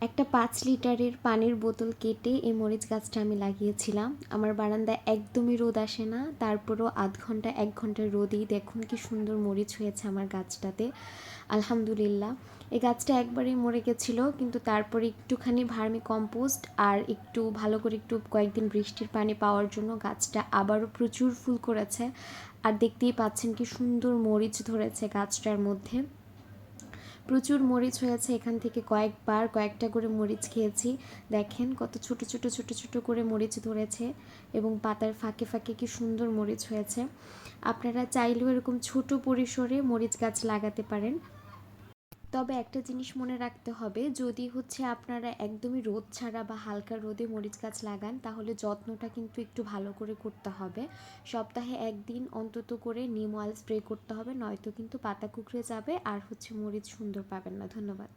একটা পাঁচ লিটারের পানির বোতল কেটে এই মরিচ গাছটা আমি লাগিয়েছিলাম। আমার বারান্দায় একদমই রোদ আসে না, তারপরও আধ ঘণ্টা, এক ঘণ্টা রোদেই। দেখুন কি সুন্দর মরিচ হয়েছে আমার গাছটাতে। আলহামদুলিল্লাহ। এই গাছটা একবারেই মরে গেছিল, কিন্তু তারপরে একটুখানি ভার্মি কম্পোস্ট আর একটু ভালো করে একটু কয়েকদিন বৃষ্টির পানি পাওয়ার জন্য গাছটা আবারও প্রচুর ফুল করেছে। আর দেখতেই পাচ্ছেন কি সুন্দর মরিচ ধরেছে গাছটার মধ্যে। প্রচুর মরিচ হয়েছে এখান থেকে কয়েকবার, কয়েকটা করে মরিচ খেয়েছি। দেখেন কত ছোট ছোট ছোট ছোট করে মরিচ ধরেছে এবং পাতার ফাঁকে ফাঁকে কি সুন্দর মরিচ হয়েছে। আপনারা চাইলেও এরকম ছোট পরিসরে মরিচ গাছ লাগাতে পারেন। তবে একটা জিনিস মনে রাখতে হবে, যদি হচ্ছে আপনারা একদমই রোদ ছাড়া বা হালকা রোদে মরিচ গাছ লাগান, তাহলে যত্নটা কিন্তু একটু ভালো করে করতে হবে। সপ্তাহে একদিন অন্তত করে নিম অয়েল স্প্রে করতে হবে, নয়তো কিন্তু পাতা কুকড়ে যাবে আর হচ্ছে মরিচ সুন্দর পাবেন না। ধন্যবাদ।